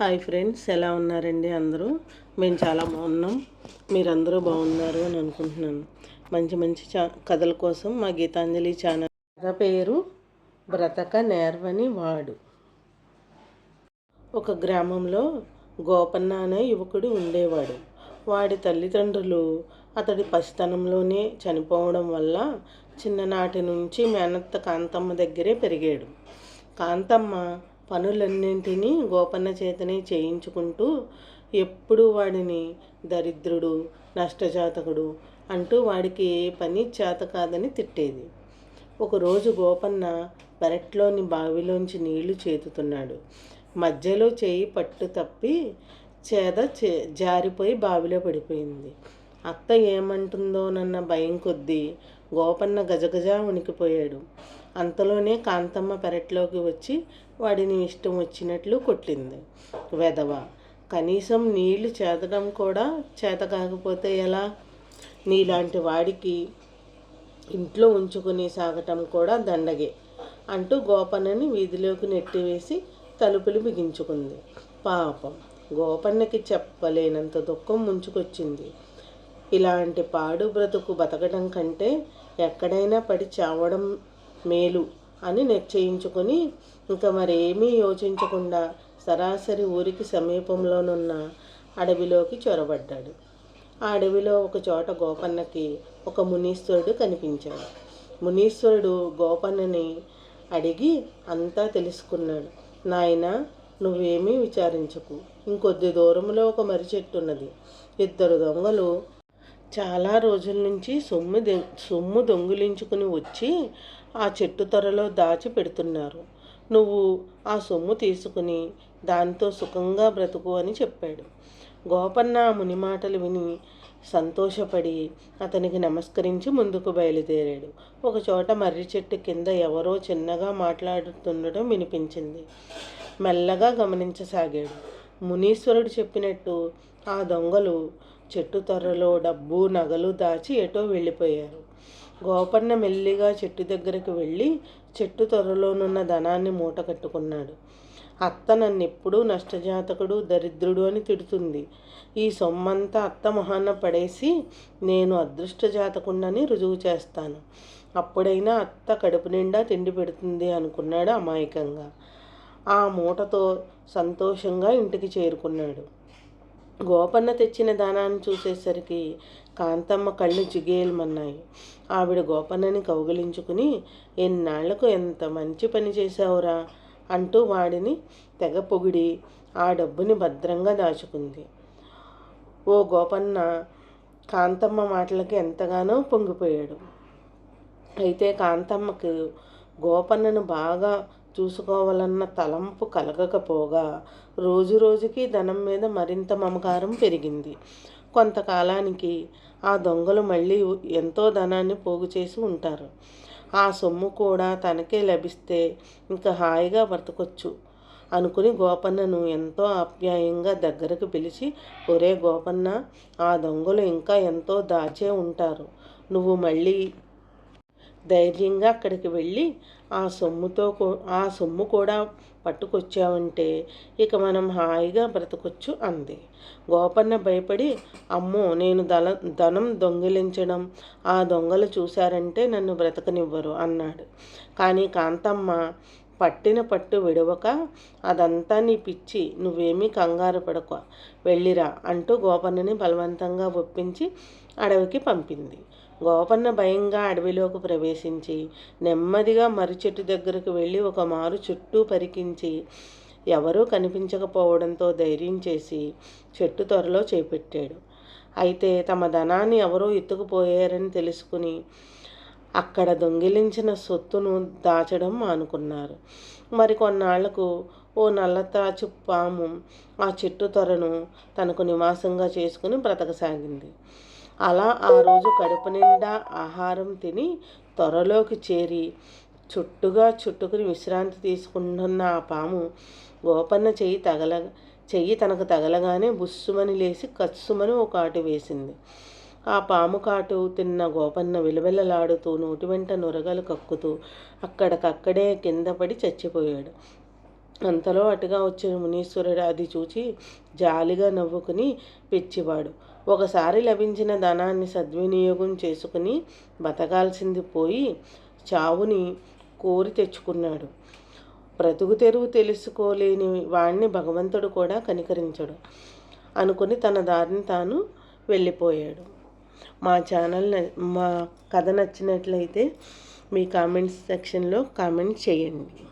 Hi friends ఎలా ఉన్నారండి అందరూ? మేము చాలా బాగున్నాం. మీరందరూ బాగున్నారు అని అనుకుంటున్నాను. మంచి మంచి చా కథల కోసం మా గీతాంజలి ఛానల్. కథ పేరు బ్రతక నేర్వని వాడు. ఒక గ్రామంలో గోపన్న అనే యువకుడు ఉండేవాడు. వాడి తల్లిదండ్రులు అతడి పసితనంలోనే చనిపోవడం వల్ల చిన్ననాటి నుంచి మేనత్త కాంతమ్మ దగ్గరే పెరిగాడు. కాంతమ్మ పనులన్నింటినీ గోపన్న చేతనే చేయించుకుంటూ ఎప్పుడు వాడిని దరిద్రుడు నష్టజాతకుడు అంటూ వాడికి ఏ పని చేత కాదని తిట్టేది. ఒకరోజు గోపన్న పెరట్లోని బావిలోంచి నీళ్ళు చేతుతున్నాడు. మధ్యలో చేయి పట్టు తప్పి చేద చే జారిపోయి బావిలో పడిపోయింది. అత్త ఏమంటుందోనన్న భయం కొద్దీ గోపన్న గజగజ ఉనికిపోయాడు అంతలోనే కాంతమ్మ పెరట్లోకి వచ్చి వాడిని ఇష్టం వచ్చినట్లు కొట్టింది. వెధవ కనీసం నీళ్ళు చేదడం కూడా చేత కాకపోతే ఎలా? నీలాంటి వాడికి ఇంట్లో ఉంచుకుని సాగటం కూడా దండగే అంటూ గోపన్నని వీధిలోకి నెట్టివేసి తలుపులు బిగించుకుంది. పాపం గోపన్నకి చెప్పలేనంత దుఃఖం ముంచుకొచ్చింది. ఇలాంటి పాడు బ్రతుకు బతకడం కంటే ఎక్కడైనా పడి చావడం మేలు అని నిశ్చయించుకొని ఇంకా మరేమీ యోచించకుండా సరాసరి ఊరికి సమీపంలోనున్న అడవిలోకి చొరబడ్డాడు. ఆ అడవిలో ఒక చోట గోపన్నకి ఒక మునీశ్వరుడు కనిపించాడు. మునీశ్వరుడు గోపన్నని అడిగి అంతా తెలుసుకున్నాడు. నాయన నువ్వేమీ విచారించకు. ఇంకొద్ది దూరంలో ఒక మర్రి చెట్టు ఉన్నది ఇద్దరు దొంగలు చాలా రోజుల నుంచి సొమ్ము సొమ్ము దొంగిలించుకుని వచ్చి ఆ చెట్టు త్వరలో దాచి పెడుతున్నారు. నువ్వు ఆ సొమ్ము తీసుకుని దాంతో సుఖంగా బ్రతుకు అని చెప్పాడు. గోపన్న ముని మాటలు విని సంతోషపడి అతనికి నమస్కరించి ముందుకు బయలుదేరాడు. ఒకచోట మర్రి చెట్టు కింద ఎవరో చిన్నగా మాట్లాడుతుండటం వినిపించింది. మెల్లగా గమనించసాగాడు. మునీశ్వరుడు చెప్పినట్టు ఆ దొంగలు చెట్టు తొర్రలో డబ్బు నగలు దాచి ఎటో వెళ్ళిపోయారు. గోపన్న మెల్లిగా చెట్టు దగ్గరికి వెళ్ళి చెట్టు తొర్రలోనున్న ధనాన్ని మూట కట్టుకున్నాడు. అత్త నన్ను ఎప్పుడూ నష్టజాతకుడు దరిద్రుడు అని తిడుతుంది. ఈ సొమ్మంతా అత్త మొహాన పడేసి నేను అదృష్ట జాతకుండని రుజువు చేస్తాను. అప్పుడైనా అత్త కడుపు నిండా తిండి పెడుతుంది అనుకున్నాడు అమాయకంగా. ఆ మూటతో సంతోషంగా ఇంటికి చేరుకున్నాడు. గోపన్న తెచ్చిన దానాన్ని చూసేసరికి కాంతమ్మ కళ్ళు జిగేయమన్నాయి ఆవిడ గోపన్నని కౌగిలించుకుని ఎన్నాళ్ళకు ఎంత మంచి పని చేశావురా అంటూ వాడిని తెగ పొగిడి ఆ డబ్బుని భద్రంగా దాచుకుంది. ఓ గోపన్న కాంతమ్మ మాటలకి ఎంతగానో పొంగిపోయాడు. అయితే కాంతమ్మకు గోపన్నను బాగా చూసుకోవాలన్న తలంపు కలగకపోగా రోజు రోజుకి ధనం మీద మరింత మమకారం పెరిగింది. కొంతకాలానికి ఆ దొంగలు మళ్ళీ ఎంతో ధనాన్ని పోగు చేసి ఉంటారు. ఆ సొమ్ము కూడా తనకే లభిస్తే ఇంకా హాయిగా బ్రతకొచ్చు అనుకుని గోపన్నను ఎంతో ఆప్యాయంగా దగ్గరకు పిలిచి ఒరే గోపన్న ఆ దొంగలు ఇంకా ఎంతో దాచే ఉంటారు. నువ్వు మళ్ళీ ధైర్యంగా అక్కడికి వెళ్ళి ఆ సొమ్ముతో ఆ సొమ్ము కూడా పట్టుకొచ్చావంటే ఇక మనం హాయిగా బ్రతకొచ్చు అంది. గోపన్న భయపడి అమ్మో నేను దళ ధనం దొంగిలించడం ఆ దొంగలు చూశారంటే నన్ను బ్రతకనివ్వరు అన్నాడు. కానీ కాంతమ్మ పట్టిన పట్టు విడవక అదంతా నీ పిచ్చి నువ్వేమీ కంగారు పడక వెళ్ళిరా అంటూ గోపన్నని బలవంతంగా ఒప్పించి అడవికి పంపింది. గోపన్న భయంగా అడవిలోకి ప్రవేశించి నెమ్మదిగా మర్రి చెట్టు దగ్గరకు వెళ్ళి ఒక మారు చుట్టూ పరికించి ఎవరూ కనిపించకపోవడంతో ధైర్యం చేసి చెట్టు త్వరలో చేపెట్టాడు. అయితే తమ ధనాన్ని ఎవరో ఎత్తుకుపోయారని తెలుసుకుని అక్కడ దొంగిలించిన సొత్తును దాచడం మానుకున్నారు. మరి కొన్నాళ్ళకు ఓ నల్లతాచు పాము ఆ చెట్టు త్వరను తనకు నివాసంగా చేసుకుని బ్రతకసాగింది. అలా ఆ రోజు కడుపు నిండా ఆహారం తిని త్వరలోకి చేరి చుట్టుగా చుట్టుకుని విశ్రాంతి తీసుకుంటున్న ఆ పాము గోపన్న చెయ్యి తగల చెయ్యి తనకు తగలగానే బుస్సుమని లేచి కచ్చుమని ఒక కాటు వేసింది. ఆ పాము కాటు తిన్న గోపన్న విలవిలలాడుతూ నోటి వెంట నురగలు కక్కుతూ అక్కడికక్కడే కింద పడి చచ్చిపోయాడు. అంతలో అటుగా వచ్చిన మునీశ్వరుడు అది చూచి జాలిగా నవ్వుకుని పిచ్చివాడు. ఒకసారి లభించిన ధనాన్ని సద్వినియోగం చేసుకుని బతకాల్సింది పోయి చావుని కోరి తెచ్చుకున్నాడు. బ్రతుకు తెరువు తెలుసుకోలేని వాణ్ణి భగవంతుడు కూడా కనికరించడు. అనుకుని తన దారిని తాను వెళ్ళిపోయాడు. మా ఛానల్ మా కథ నచ్చినట్లయితే మీ కామెంట్స్ సెక్షన్లో కామెంట్ చేయండి.